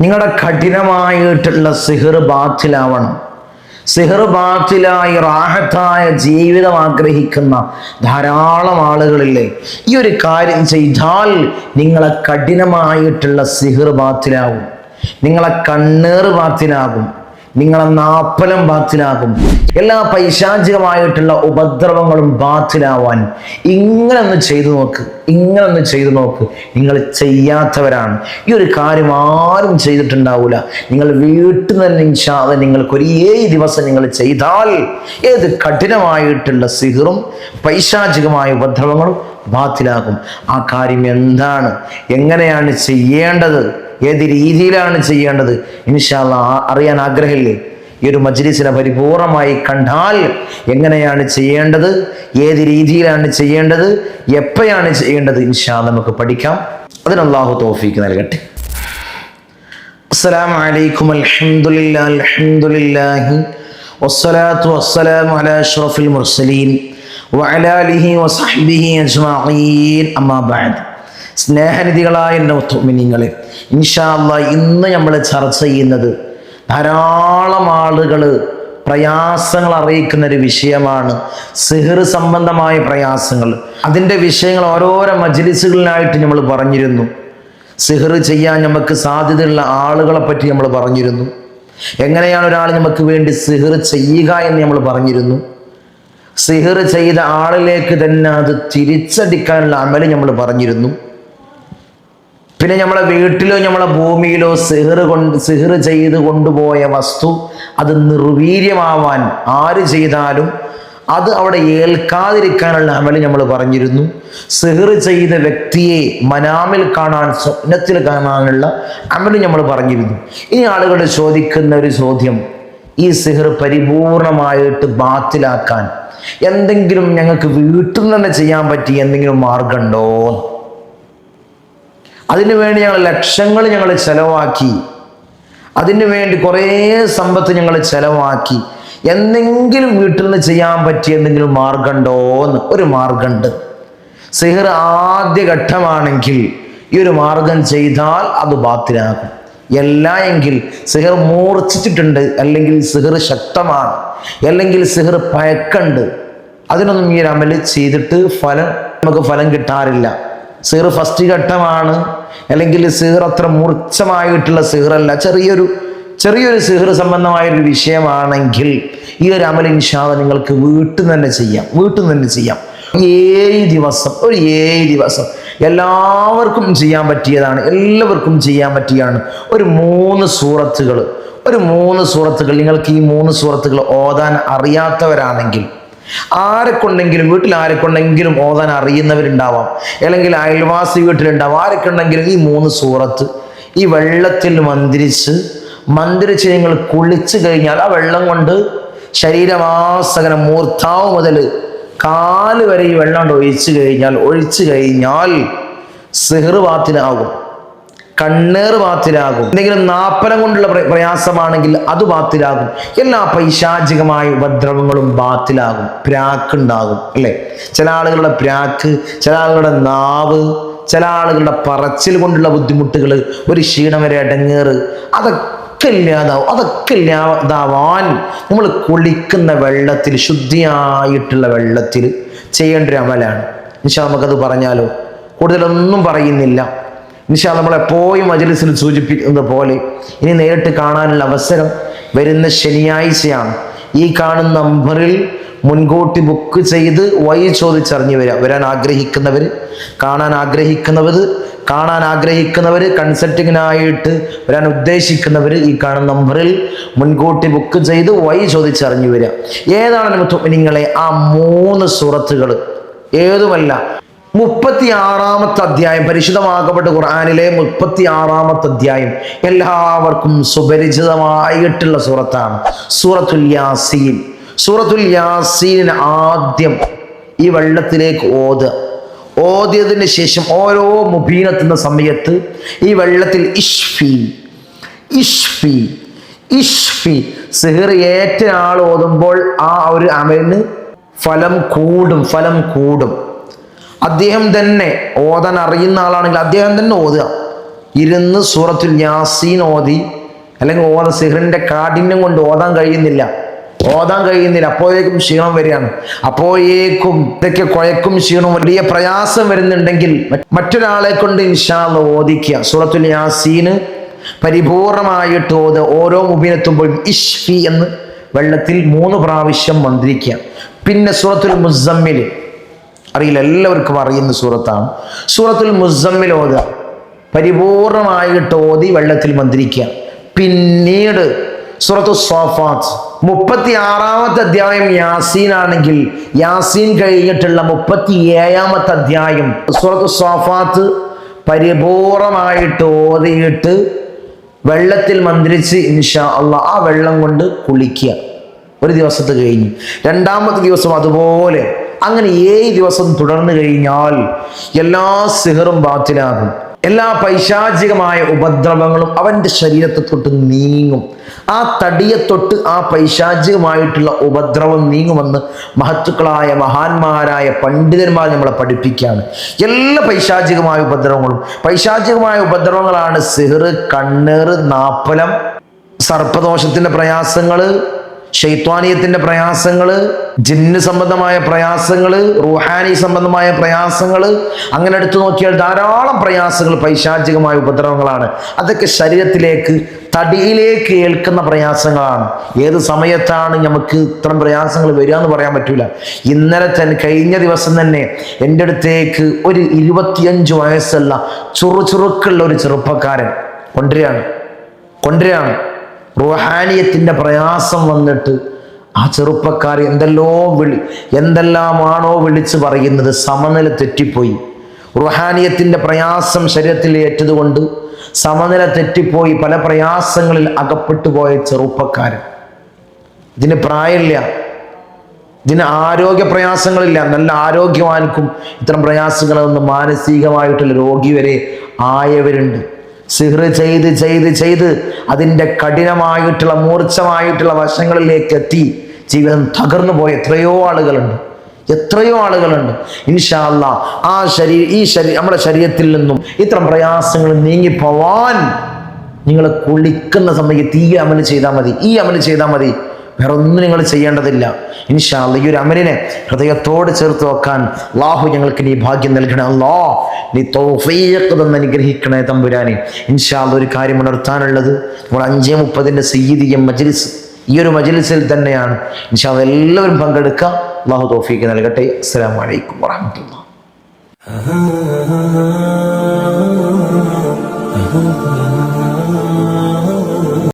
നിങ്ങളുടെ കഠിനമായിട്ടുള്ള സിഹർ ബാത്തിലാവണം. സിഹർ ബാത്തിലായി റാഹത്തായ ജീവിതം ആഗ്രഹിക്കുന്ന ധാരാളം ആളുകളില്ലേ? ഈ ഒരു കാര്യം ചെയ്താൽ നിങ്ങളെ കഠിനമായിട്ടുള്ള സിഹർ ബാത്തിലാവും. നിങ്ങളെ കണ്ണേർ ബാത്തിലാകും. നിങ്ങളെ നാപ്പലം ബാത്തിലാകും. എല്ലാ പൈശാചികമായിട്ടുള്ള ഉപദ്രവങ്ങളും ബാത്തിലാവാൻ ഇങ്ങനെ ഒന്ന് ചെയ്തു നോക്ക് ഇങ്ങനെ ഒന്ന് ചെയ്തു നോക്ക്. നിങ്ങൾ ചെയ്യാത്തവരാണ്. ഈ ഒരു കാര്യം ആരും ചെയ്തിട്ടുണ്ടാവൂല. നിങ്ങൾ വീട്ടിൽ തന്നെ ഇൻഷാതെ നിങ്ങൾക്ക് ഒരു ഏഴ് ദിവസം നിങ്ങൾ ചെയ്താൽ ഏത് കഠിനമായിട്ടുള്ള സിഹറും പൈശാചികമായ ഉപദ്രവങ്ങളും ബാത്തിലാകും. ആ കാര്യം എന്താണ്? എങ്ങനെയാണ് ചെയ്യേണ്ടത്? ഏത് രീതിയിലാണ് ചെയ്യേണ്ടത്? ഇൻഷാല്ല അറിയാൻ ആഗ്രഹമില്ലേ? ഈ ഒരു മജ്ലിസിനെ പരിപൂർണമായി കണ്ടാൽ എങ്ങനെയാണ് ചെയ്യേണ്ടത്? ഏത് രീതിയിലാണ് ചെയ്യേണ്ടത്? എപ്പോഴാണ് ചെയ്യേണ്ടത്? ഇൻഷാ നമുക്ക് പഠിക്കാം. അതിന് അള്ളാഹു തോഫീക്ക് നൽകട്ടെ. അസ്സലാമു അലൈക്കും അൽഹംദുലില്ലാ അൽഹംദുലില്ലാഹി വസ്സലാത്തു വസ്സലാമു അലാ അഷ്റഫിൽ മുർസലീൻ വഅലാ അലിഹി വസഹ്ബിഹി അജ്മഈൻ. അമ്മാ ബഅദ് സ്നേഹനിധികളായ എന്റെ മുത്തുമിനിങ്ങളെ. ഇൻഷാ അല്ലാ ഇന്ന് നമ്മൾ ചർച്ച ചെയ്യുന്നത് ധാരാളം ആളുകൾ പ്രയാസങ്ങൾ അറിയിക്കുന്ന ഒരു വിഷയമാണ് സിഹർ സംബന്ധമായ പ്രയാസങ്ങൾ. അതിന്റെ വിഷയങ്ങൾ ഓരോരോ മജ്ലിസുകളിലായിട്ട് നമ്മൾ പറഞ്ഞിരുന്നു. സിഹർ ചെയ്യാൻ നമുക്ക് സാധ്യതയുള്ള ആളുകളെ പറ്റി നമ്മൾ പറഞ്ഞിരുന്നു. എങ്ങനെയാണ് ഒരാൾ നമുക്ക് വേണ്ടി സിഹർ ചെയ്യുക എന്ന് നമ്മൾ പറഞ്ഞിരുന്നു. സിഹർ ചെയ്ത ആളിലേക്ക് തന്നെ അത് തിരിച്ചടിക്കാനുള്ള അമൽ നമ്മൾ പറഞ്ഞിരുന്നു. പിന്നെ നമ്മളെ വീട്ടിലോ നമ്മളെ ഭൂമിയിലോ സിഹർ കൊണ്ട് സിഹർ ചെയ്ത് കൊണ്ടുപോയ വസ്തു അത് നിർവീര്യമാവാൻ ആര് ചെയ്താലും അത് അവിടെ ഏൽക്കാതിരിക്കാനുള്ള അമൽ നമ്മൾ പറഞ്ഞിരുന്നു. സിഹർ ചെയ്ത വ്യക്തിയെ മനാമിൽ കാണാൻ സ്വപ്നത്തിൽ കാണാനുള്ള അമൽ നമ്മൾ പറഞ്ഞിരുന്നു. ഇനി ആളുകൾ ചോദിക്കുന്ന ഒരു ചോദ്യം ഈ സിഹർ പരിപൂർണമായിട്ട് ബാത്തിലാക്കാൻ എന്തെങ്കിലും ഞങ്ങൾക്ക് വീട്ടിൽ നിന്ന് ചെയ്യാൻ പറ്റിയ എന്തെങ്കിലും മാർഗമുണ്ടോ അതിനു വേണ്ടി ഞങ്ങൾ ലക്ഷങ്ങൾ ഞങ്ങൾ ചെലവാക്കി. അതിനു വേണ്ടി കുറേ സമ്പത്ത് ഞങ്ങൾ ചെലവാക്കി. എന്തെങ്കിലും വീട്ടിൽ നിന്ന് ചെയ്യാൻ പറ്റിയ എന്തെങ്കിലും മാർഗമുണ്ടോ എന്ന് ഒരു മാർഗമുണ്ട് സിഹർ ആദ്യഘട്ടമാണെങ്കിൽ ഈ ഒരു മാർഗം ചെയ്താൽ അത് ബാത്തിലാകും. എല്ല എങ്കിൽ സിഹർ മൂർച്ഛിച്ചിട്ടുണ്ട് അല്ലെങ്കിൽ സിഹർ ശക്തമാണ് അല്ലെങ്കിൽ സിഹർ പയക്കുണ്ട്. അതിനൊന്നും ഈ ഒരു അമൽ ചെയ്തിട്ട് ഫലം നമുക്ക് ഫലം കിട്ടാറില്ല. സിഹർ ഫസ്റ്റ് ഘട്ടമാണ്. അല്ലെങ്കിൽ സിഹർ അത്ര മൂർച്ഛമായിട്ടുള്ള സിഹറല്ല. ചെറിയൊരു ചെറിയൊരു സിഹർ സംബന്ധമായൊരു വിഷയമാണെങ്കിൽ ഈ ഒരു അമൽ ഇൻഷാദ നിങ്ങൾക്ക് വീട്ടിൽ തന്നെ ചെയ്യാം. വീട്ടിൽ തന്നെ ചെയ്യാം. ഏഴ് ദിവസം ഒരു ഏഴ് ദിവസം എല്ലാവർക്കും ചെയ്യാൻ പറ്റിയതാണ്. എല്ലാവർക്കും ചെയ്യാൻ പറ്റിയാണ് ഒരു മൂന്ന് സൂറത്തുകൾ ഒരു മൂന്ന് സൂറത്തുകൾ. നിങ്ങൾക്ക് ഈ മൂന്ന് സൂറത്തുകൾ ഓതാൻ അറിയാത്തവരാണെങ്കിൽ ആരെക്കൊണ്ടെങ്കിലും വീട്ടിൽ ആരെക്കൊണ്ടെങ്കിലും ഓതാൻ അറിയുന്നവരുണ്ടാവാം. അല്ലെങ്കിൽ അയൽവാസി വീട്ടിലുണ്ടാവാം. ആരെക്കൊണ്ടെങ്കിലും ഈ മൂന്ന് സൂറത്ത് ഈ വെള്ളത്തിൽ മന്ത്രിച്ച് മന്ത്രിച്ച് നിങ്ങൾ കുളിച്ചു കഴിഞ്ഞാൽ ആ വെള്ളം കൊണ്ട് ശരീരമാസകനം മൂർത്താവ് മുതൽ കാൽ വരെ ഈ വെള്ളം കൊണ്ട് ഒഴിച്ചു കഴിഞ്ഞാൽ ഒഴിച്ചു കഴിഞ്ഞാൽ സിഹ്റുവാത്തിനാകും കണ്ണേറ് ബാത്തിലാകും. എന്തെങ്കിലും നാപ്പനം കൊണ്ടുള്ള പ്ര- പ്രയാസമാണെങ്കിൽ അത് ബാത്തിലാകും. എല്ലാ പൈശാചികമായ ഉപദ്രവങ്ങളും ബാത്തിലാകും. പ്രാക്കുണ്ടാകും അല്ലേ? ചില ആളുകളുടെ പ്രാക്ക് ചില ആളുകളുടെ നാവ് ചില ആളുകളുടെ പറച്ചിൽ കൊണ്ടുള്ള ബുദ്ധിമുട്ടുകൾ ഒരു ക്ഷീണം വരെ അടങ്ങേറ്. അതൊക്കെ ഇല്ലാതാവും. അതൊക്കെ ഇല്ലാതാവാൻ നമ്മൾ കുളിക്കുന്ന വെള്ളത്തിൽ ശുദ്ധിയായിട്ടുള്ള വെള്ളത്തിൽ ചെയ്യേണ്ട ഒരു അമലാണ്. നിശാ നമുക്കത് പറഞ്ഞാലോ? കൂടുതലൊന്നും പറയുന്നില്ല. നിശാ നമ്മൾ പോയി മജലിസിൽ സൂചിപ്പിക്കുന്നത് പോലെ ഇനി നേരിട്ട് കാണാനുള്ള അവസരം വരുന്ന ശനിയാഴ്ചയാണ്. ഈ കാണുന്ന നമ്പറിൽ മുൻകൂട്ടി ബുക്ക് ചെയ്ത് വഴി ചോദിച്ചറിഞ്ഞു വരാം. വരാൻ ആഗ്രഹിക്കുന്നവർ കാണാൻ ആഗ്രഹിക്കുന്നവർ കാണാൻ ആഗ്രഹിക്കുന്നവർ കൺസൾട്ടിങ്ങിനായിട്ട് വരാൻ ഉദ്ദേശിക്കുന്നവർ ഈ കാണുന്ന നമ്പറിൽ മുൻകൂട്ടി ബുക്ക് ചെയ്ത് വഴി ചോദിച്ചറിഞ്ഞു വരിക ഏതാണ് നിങ്ങളെ ആ മൂന്ന് സുറത്തുകൾ ഏതുമല്ല? മുപ്പത്തി ആറാമത്തെ അധ്യായം പരിശുദ്ധമാക്കപ്പെട്ട ഖുർആാനിലെ മുപ്പത്തി ആറാമത്തെ അധ്യായം എല്ലാവർക്കും സുപരിചിതമായിട്ടുള്ള സൂറത്താണ്. സൂറത്തുൽ യാസീൻ. സൂറത്തുൽ യാസീനിന് ആദ്യം ഈ വെള്ളത്തിലേക്ക് ഓത് ഓതിയതിന് ശേഷം ഓരോ മുബീനെത്തുന്ന സമയത്ത് ഈ വെള്ളത്തിൽ ഇഷ്ഫി ഇഷ്ഫി ഇഷ്ഫി. സിഹിർ ഏറ്റ ആൾ ഓതുമ്പോൾ ആ ഒരു അമലിന് ഫലം കൂടും ഫലം കൂടും. അദ്ദേഹം തന്നെ ഓതാൻ അറിയുന്ന ആളാണെങ്കിൽ അദ്ദേഹം തന്നെ ഓതുക. ഇരുന്ന് സൂറത്തുൽ യാസീൻ ഓതി അല്ലെങ്കിൽ ഓത സിഹറിന്റെ കാഠിന്യം കൊണ്ട് ഓതാൻ കഴിയുന്നില്ല. ഓതാൻ കഴിയുന്നില്ല. അപ്പോഴേക്കും ക്ഷീണം വരികയാണ്. അപ്പോഴേക്കും ഇതൊക്കെ കുഴക്കും ക്ഷീണവും വലിയ പ്രയാസം വരുന്നുണ്ടെങ്കിൽ മറ്റൊരാളെ കൊണ്ട് ഇൻഷാല്ല ഓദിക്കുക. സൂറത്തുൽ യാസീന് പരിപൂർണമായിട്ട് ഓത്. ഓരോ മുബീനെത്തുമ്പോഴും ഇഷ്ഫി എന്ന് വെള്ളത്തിൽ മൂന്ന് പ്രാവശ്യം മന്ത്രിക്കുക. പിന്നെ സൂറത്തുൽ മുസമ്മിൽ അറിയില്ല എല്ലാവർക്കും അറിയുന്ന സൂറത്താണ്. സൂറത്തുൽ മുസമ്മിൽ ഓതുക. പരിപൂർണമായിട്ട് ഓതി വെള്ളത്തിൽ മന്ത്രിക്കുക. പിന്നീട് സൂറത്തു സോഫാത്ത് മുപ്പത്തി ആറാമത്തെ അധ്യായം യാസീൻ ആണെങ്കിൽ യാസീൻ കഴിഞ്ഞിട്ടുള്ള മുപ്പത്തി ഏഴാമത്തെ അധ്യായം സൂറത്തു സോഫാത്ത് പരിപൂർണമായിട്ട് ഓതിയിട്ട് വെള്ളത്തിൽ മന്ത്രിച്ച് ഇൻഷാ അള്ള ആ വെള്ളം കൊണ്ട് കുളിക്കുക. ഒരു ദിവസത്തെ കഴിഞ്ഞ്. രണ്ടാമത്തെ ദിവസം അതുപോലെ അങ്ങനെ ഏഴ് ദിവസം തുടർന്നു കഴിഞ്ഞാൽ എല്ലാ സിഹറും ബാത്തിലാകും. എല്ലാ പൈശാചികമായ ഉപദ്രവങ്ങളും അവന്റെ ശരീരത്തെ തൊട്ട് നീങ്ങും. ആ തടിയെ തൊട്ട് ആ പൈശാചികമായിട്ടുള്ള ഉപദ്രവം നീങ്ങുമെന്ന് മഹത്തുക്കളായ മഹാന്മാരായ പണ്ഡിതന്മാർ നമ്മളെ പഠിപ്പിക്കുകയാണ്. എല്ലാ പൈശാചികമായ ഉപദ്രവങ്ങളും പൈശാചികമായ ഉപദ്രവങ്ങളാണ് സിഹർ കണ്ണേറ് നാപ്പലം സർപ്പദോഷത്തിന്റെ പ്രയാസങ്ങൾ ശൈത്വാനീയത്തിന്റെ പ്രയാസങ്ങൾ ജിന്ന് സംബന്ധമായ പ്രയാസങ്ങൾ റുഹാനി സംബന്ധമായ പ്രയാസങ്ങൾ അങ്ങനെ എടുത്തു നോക്കിയാൽ ധാരാളം പ്രയാസങ്ങൾ പൈശാചികമായ ഉപദ്രവങ്ങളാണ്. അതൊക്കെ ശരീരത്തിലേക്ക് തടിയിലേക്ക് ഏൽക്കുന്ന പ്രയാസങ്ങളാണ്. ഏത് സമയത്താണ് നമുക്ക് ഇത്തരം പ്രയാസങ്ങൾ വരിക എന്ന് പറയാൻ പറ്റൂല. ഇന്നലെ തന്നെ കഴിഞ്ഞ ദിവസം തന്നെ എന്റെ അടുത്തേക്ക് ഒരു ഇരുപത്തിയഞ്ച് വയസ്സുള്ള ചുറുചുറുക്കുള്ള ഒരു ചെറുപ്പക്കാരൻ കൊണ്ടുവരികയാണ്. കൊണ്ടുവരികയാണ്. റുഹാനിയത്തിന്റെ പ്രയാസം വന്നിട്ട് ആ ചെറുപ്പക്കാർ എന്തെല്ലോ വിളി എന്തെല്ലാമാണോ വിളിച്ച് പറയുന്നത് സമനില തെറ്റിപ്പോയി. റുഹാനിയത്തിന്റെ പ്രയാസം ശരീരത്തിൽ ഏറ്റതുകൊണ്ട് സമനില തെറ്റിപ്പോയി പല പ്രയാസങ്ങളിൽ അകപ്പെട്ടു പോയ ചെറുപ്പക്കാരൻ. ഇതിന് പ്രായമില്ല. ഇതിന് ആരോഗ്യ പ്രയാസങ്ങളില്ല. നല്ല ആരോഗ്യവാൻക്കും ഇത്തരം പ്രയാസങ്ങളൊന്നും മാനസികമായിട്ടുള്ള രോഗി വരെ ആയവരുണ്ട്. സിഹ്റ് ചെയ്ത് ചെയ്ത് ചെയ്ത് അതിന്റെ കഠിനമായിട്ടുള്ള മൂർച്ഛമായിട്ടുള്ള വശങ്ങളിലേക്ക് എത്തി ജീവിതം തകർന്നു പോയ എത്രയോ ആളുകളുണ്ട്. എത്രയോ ആളുകളുണ്ട്. ഇൻഷാല്ല ആ ശരീ ഈ ശരീ നമ്മുടെ ശരീരത്തിൽ നിന്നും ഇത്തരം പ്രയാസങ്ങൾ നീങ്ങിപ്പോവാൻ നിങ്ങൾ കുളിക്കുന്ന സമയത്ത് ഈ അമൽ ചെയ്താൽ മതി ഈ അമൽ ചെയ്താൽ മതി. വേറെ ഒന്നും നിങ്ങൾ ചെയ്യേണ്ടതില്ല. ഇൻഷാല്ല ഈ ഒരു അമലിനെ ഹൃദയത്തോട് ചേർത്ത് വെക്കാൻ അള്ളാഹു ഞങ്ങൾക്ക് നീ ഭാഗ്യം നൽകണേ. അല്ലോ നീ തോഫീയക്ക് തന്നെ അനുഗ്രഹിക്കണേ തമ്പുരാനെ. ഇൻഷാല്ല ഒരു കാര്യം ഉണർത്താനുള്ളത് നമ്മൾ അഞ്ചേ മുപ്പതിന്റെ സയ്യിദിയം മജ്ലിസ് ഈ ഒരു മജ്ലിസിൽ തന്നെയാണ്. ഇൻഷാല്ല എല്ലാവരും പങ്കെടുക്കുക. അള്ളാഹു തോഫീക്ക് നൽകട്ടെ. അസ്സലാമു അലൈക്കും വറഹമത്തുള്ള Ah